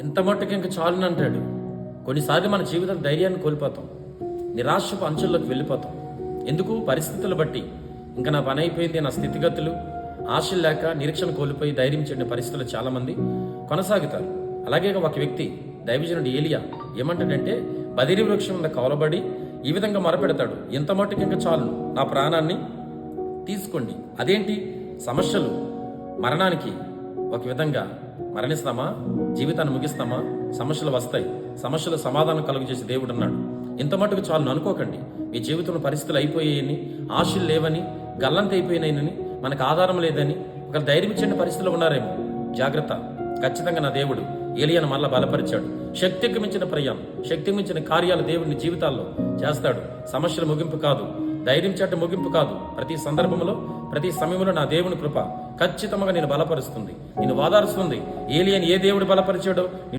ఇంత మట్టుకు ఇంక చాలుని అంటాడు. కొన్నిసార్లు మన జీవితం ధైర్యాన్ని కోల్పోతాం. నిరాశపు అంచుల్లోకి వెళ్ళిపోతాం. ఎందుకు? పరిస్థితులు బట్టి. ఇంకా నా పని అయిపోయింది నా స్థితిగతులు. ఆశలు లేక నిరీక్షణ కోల్పోయి ధైర్యం చెందిన పరిస్థితులు చాలామంది కొనసాగుతారు. అలాగే ఒక వ్యక్తి దైవజనుడు ఏలియా ఏమంటాడంటే బదిరి వృక్షం మీద కవలబడి ఈ విధంగా మొరపెడతాడు. ఇంత మట్టుకు ఇంకా చాలును. నా ప్రాణాన్ని తీసుకోండి. అదేంటి? సమస్యలు. మరణానికి ఒక విధంగా మరణిస్తామా? జీవితాన్ని ముగిస్తామా? సమస్యలు వస్తాయి. సమస్యలు సమాధానం కలుగు దేవుడు అన్నాడు ఇంత మటుకు చాలు అనుకోకండి మీ జీవితంలో పరిస్థితులు అయిపోయాయని ఆశలు లేవని గల్లంత అయిపోయినాయని మనకు ఆధారం లేదని ఒక ధైర్యం ఇచ్చిన పరిస్థితులు ఉన్నారేమో. జాగ్రత్త. ఖచ్చితంగా నా దేవుడు ఏలియను మళ్ళా బలపరిచాడు. శక్తికి మించిన ప్రయాణం శక్తికి మించిన కార్యాలు దేవుడిని జీవితాల్లో చేస్తాడు. సమస్యల ముగింపు కాదు. ధైర్యం చెట్టు ముగింపు కాదు. ప్రతి సందర్భంలో ప్రతి సమయంలో నా దేవుని కృప ఖచ్చితంగా నేను బలపరుస్తుంది. నేను వాదారుస్తుంది. ఏలియన్ ఏ దేవుడు బలపరిచాడో